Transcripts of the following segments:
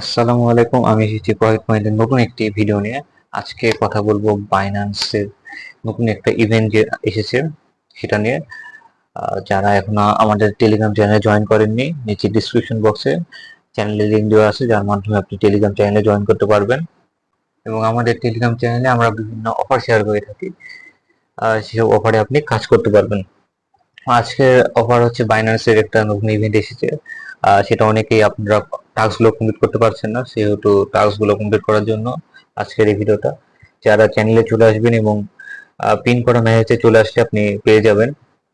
আসসালামু আলাইকুম, আমি এসেছি কয়েক মাইলের নতুন একটি ভিডিও নিয়ে আজকে কথা বলব বাইন্যান্সের নতুন একটা ইভেন্ট যে এসেছে সেটা নিয়ে। যারা এখনও আমাদের টেলিগ্রাম চ্যানেলে জয়েন করেননি, নিচে ডিসক্রিপশন বক্সে চ্যানেলের লিঙ্ক দেওয়া আছে, যার মাধ্যমে আপনি টেলিগ্রাম চ্যানেলে জয়েন করতে পারবেন। এবং আমাদের টেলিগ্রাম চ্যানেলে আমরা বিভিন্ন অফার শেয়ার করে থাকি। সেসব অফারে আপনি কাজ করতে পারবেন। আজকের অফার হচ্ছে বাইন্যান্সের একটা নতুন ইভেন্ট এসেছে। সেটা অনেকেই আপনারা টাস্কগুলো কমপ্লিট করতে পারছেন না, সেহেতু টাস্কগুলো কমপ্লিট করার জন্য আজকের এই ভিডিওটা যারা চ্যানেলে চলে আসবেন এবং পিন করা মেসেজে চলে আসলে আপনি পেয়ে যাবেন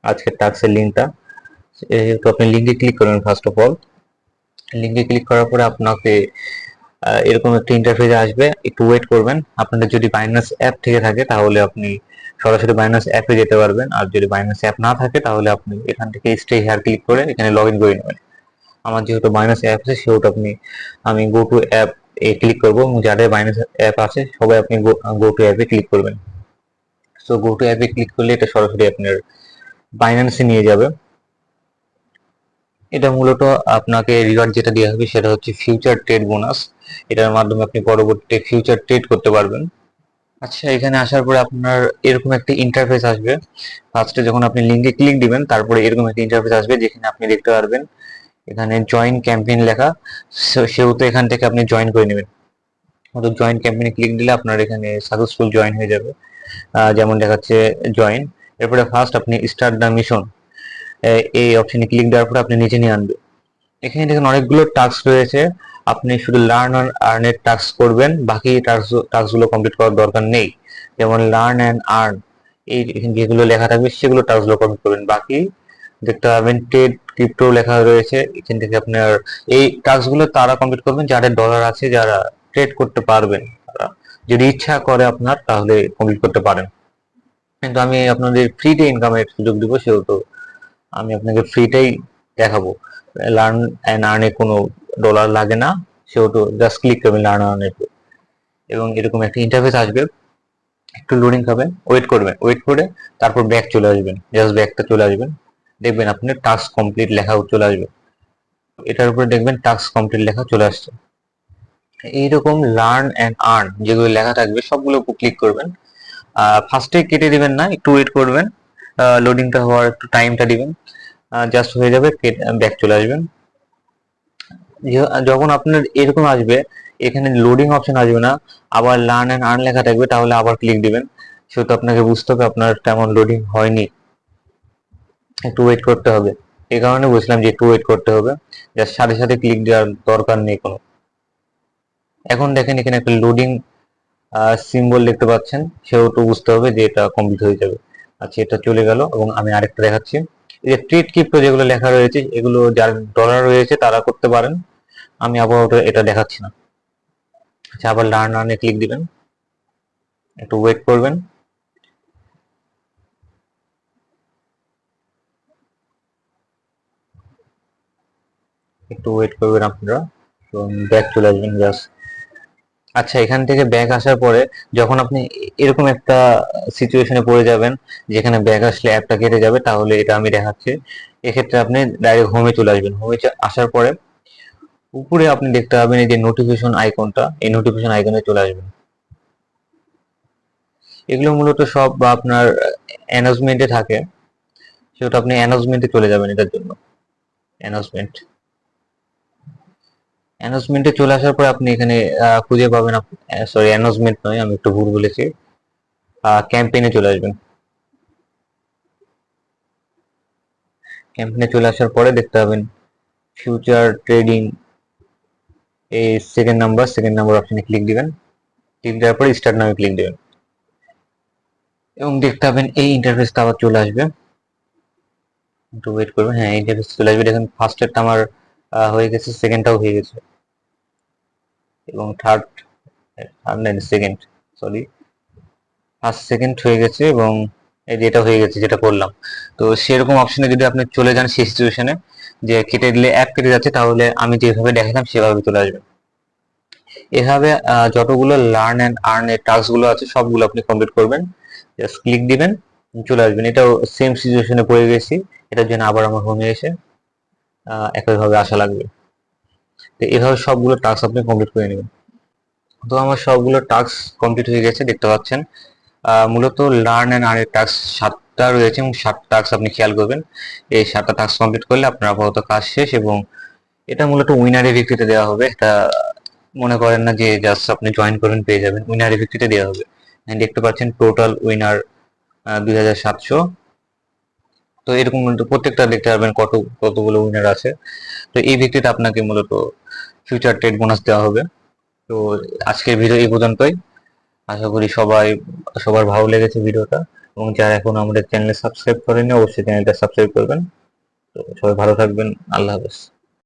আজকের টাস্কের লিঙ্কটা যেহেতু আপনি লিঙ্কে ক্লিক করবেন ফার্স্ট অফ অল লিঙ্কে ক্লিক করার পরে আপনাকে এরকম একটা ইন্টারফেস আসবে। একটু ওয়েট করবেন। আপনাদের যদি বাইনান্স অ্যাপ থেকে থাকে, তাহলে আপনি সরাসরি বাইনান্স অ্যাপে যেতে পারবেন। আর যদি বাইনান্স অ্যাপ না থাকে, তাহলে আপনি এখান থেকে স্টে হেয়ার ক্লিক করে এখানে লগ ইন করে নেবেন। আমার যেহেতু বাইনান্স অ্যাপ আছে, সেহেতু আপনি, আমি গো টু অ্যাপ এ ক্লিক করব এবং যাদের বাইনান্স অ্যাপ আছে, সবাই আপনি গো টু অ্যাপে ক্লিক করবেন। সো গো টু অ্যাপে ক্লিক করলে এটা সরাসরি আপনার বাইন্যান্সে নিয়ে যাবে। এটা মূলত আপনাকে রিওয়ার্ড যেটা দেওয়া হবে, সেটা হচ্ছে ফিউচার ট্রেড বোনাস এটার মাধ্যমে আপনি পরবর্তীতে ফিউচার ট্রেড করতে পারবেন। আচ্ছা এখানে আসার পরে আপনার এরকম একটা ইন্টারফেস আসবে। ফার্স্টে যখন আপনি লিঙ্কে ক্লিক দিবেন, তারপরে এরকম একটা ইন্টারফেস আসবে, যেখানে আপনি দেখতে পারবেন এখানে জয়েন ক্যাম্পেইন লেখা সেহেতু এখান থেকে আপনি জয়েন করে নেবেন। তো জয়েন ক্যাম্পেইনে ক্লিক দিলে আপনার এখানে সাকসেসফুল জয়েন হয়ে যাবে। যেমন দেখাচ্ছে জয়েন এরপরে ফার্স্ট আপনি স্টার্ট দ্য মিশন এই অপশনে ক্লিক দেওয়ার পরে আপনি নিচে নিয়ে আনবে এখানে দেখেন অনেকগুলো টাস্ক রয়েছে। আপনি শুধু লার্ন আর আর্নের টাস্ক করবেন, বাকি টাস্কগুলো কমপ্লিট করার দরকার নেই। যেমন লার্ন অ্যান্ড আর্ন এই যেগুলো লেখা থাকবে, সেগুলো টাস্কগুলো কমপ্লিট করবেন। বাকি দেখতে পাবেন ট্রেড ক্রিপ্টো লেখা রয়েছে, এখান থেকে আপনার এই টাস্কগুলো তারা কমপ্লিট করবেন, যাদের ডলার আছে যারা ট্রেড করতে পারবেন, তারা যদি ইচ্ছা করে আপনার তাহলে কমপ্লিট করতে পারেন। কিন্তু আমি আপনাদের ফ্রিতে ইনকামের সুযোগ দিব, সেহেতু আমি আপনাকে ফ্রিতেই দেখাবো। লার্ন অ্যান্ড আর্নে কোনো ডলার লাগে না, সেহেতু জাস্ট ক্লিক করবেন লার্ন আর্নের এবং এরকম একটা ইন্টারফেস আসবে, একটু লোডিং খাবেন ওয়েট করবেন ওয়েট করে তারপর ব্যাক চলে আসবেন জাস্ট ব্যাকটা চলে আসবেন। দেখবেন আপনি টাস্ক কমপ্লিট লেখা চলে আসবে। এটার উপরে দেখবেন টাস্ক কমপ্লিট লেখা চলে আসছে। এইরকম লার্ন অ্যান্ড আর্ন যেগুলো লেখা থাকবে, সবগুলো উপর ক্লিক করবেন। ফার্স্টে কেটে দিবেন না, একটু ওয়েট করবেন। লোডিংটা হওয়ার একটু টাইমটা দিবেন। জাস্ট হয়ে যাবে ব্যাক চলে আসবেন। যখন আপনার এরকম আসবে, এখানে লোডিং অপশন আসবে না, আবার লার্ন অ্যান্ড আর্ন লেখা থাকবে, তাহলে আবার ক্লিক দিবেন। সেহেতু আপনাকে বুঝতে হবে আপনার তেমন লোডিং হয়নি। একটু ওয়েট করতে হবে। এই কারণে বুঝলাম যে একটু ওয়েট করতে হবে। জাস্ট সাথে সাথে ক্লিক দেওয়ার দরকার নেই কোনো। এখন দেখেন এখানে একটা লোডিং সিম্বল দেখতে পাচ্ছেন। সেও সেহেতু বুঝতে হবে যে এটা কমপ্লিট হয়ে যাবে। আচ্ছা এটা চলে গেল এবং আমি আরেকটা দেখাচ্ছি। এই যে ট্রেড ক্রিপ্টো যেগুলো লেখা রয়েছে, এগুলো যার ডলার রয়েছে তারা করতে পারেন। আমি আপাতত এটা দেখাচ্ছি না। আচ্ছা আবার লার্ন আর্নে ক্লিক দিবেন। একটু ওয়েট করবেন। একটু ওয়েট করবেন আপনারা। ব্যাক চলে আসবেন জাস্ট আচ্ছা এখান থেকে ব্যাক আসার পরে যখন আপনি এরকম একটা সিচুয়েশনে পড়ে যাবেন, যেখানে ব্যাক আসলে অ্যাপটা কেটে যাবে, তাহলে এটা আমি দেখাচ্ছি। এক্ষেত্রে আপনি ডাইরেক্ট হোমে চলে আসবেন। হোমে আসার পরে উপরে আপনি দেখতে পাবেন এই যে নোটিফিকেশন আইকনটা এই নোটিফিকেশন আইকনে চলে আসবেন। এগুলো মূলত সব আপনার অ্যানাউন্সমেন্টে থাকে। সেটা আপনি অ্যানাউন্সমেন্টে চলে যাবেন এটার জন্য। অ্যানাউন্সমেন্ট অ্যানাউন্সমেন্টে চলে আসার পর আপনি এখানে খুঁজে পাবেন সরি অ্যানাউন্সমেন্ট নয়, আমি একটু ভুল বলেছি। ক্যাম্পেইনে চলে আসবেন। ক্যাম্পেইনে চলে আসার পরে দেখতে পাবেন ফিউচার ট্রেডিং এই সেকেন্ড নাম্বার সেকেন্ড নাম্বার অপশনে ক্লিক দিবেন। ক্লিক দেওয়ার পরে স্টার্ট নামে ক্লিক দিবেন। এবং দেখতে পাবেন এই ইন্টারফেসটা আবার চলে আসবে। একটু ওয়েট করবেন হ্যাঁ ইন্টারফেস চলে আসবে। দেখেন ফার্স্টেরটা আমার হয়ে গেছে সেকেন্ডটাও হয়ে গেছে। এবং third third second sorry first second হয়ে গেছে এবং এই যে এটা হয়ে গেছে যেটা করলাম। তো সেরকম অপশনে যদি আপনি চলে যান সেই সিচুয়েশনে যে কেটে দিলে অ্যাপ কেটে যাচ্ছে, তাহলে আমি যেভাবে দেখালাম সেভাবে চলে আসবে। এভাবে যতগুলো লার্ন অ্যান্ড আর্ন এর টাস্কগুলো আছে, সবগুলো আপনি কমপ্লিট করবেন। জাস্ট ক্লিক দিবেন, চলে আসবেন। এটাও সেম সিচুয়েশনে পড়ে গেছি। এটার জন্য আবার আমার হোমে এসে একইভাবে আসা লাগবে। তো এভাবে সবগুলো টাস্ক আপনি কমপ্লিট করে নেবেন। তো আমার সবগুলো টাস্ক কমপ্লিট হয়ে গেছে, দেখতে পাচ্ছেন। মূলত লার্ন অ্যান্ড আর্নের টাস্ক সাতটা রয়েছে এবং সাত টাস্ক আপনি খেয়াল করবেন। এই সাতটা টাস্ক কমপ্লিট করলে আপনার আপাতত কাজ শেষ এবং এটা মূলত উইনারের ভিত্তিতে দেওয়া হবে। এটা মনে করেন না যে জাস্ট আপনি জয়েন করবেন, পেয়ে যাবেন। উইনারের ভিত্তিতে দেওয়া হবে। দেখতে পাচ্ছেন টোটাল উইনার দুই হাজার সাতশো। তো এরকম প্রত্যেকটা দেখতে পারবেন কত, কতগুলো উইনার আছে। তো এই ভিত্তিতে আপনাকে মূলত ফিউচার ট্রেড বোনাস দেওয়া হবে। তো আজকের ভিডিও এই পর্যন্তই। আশা করি সবাই, সবার ভালো লেগেছে ভিডিওটা। এবং যারা এখন আমাদের চ্যানেলে সাবস্ক্রাইব করেনি অবশ্যই চ্যানেলটা সাবস্ক্রাইব করবেন। তো সবাই ভালো থাকবেন। আল্লাহ হাফেজ।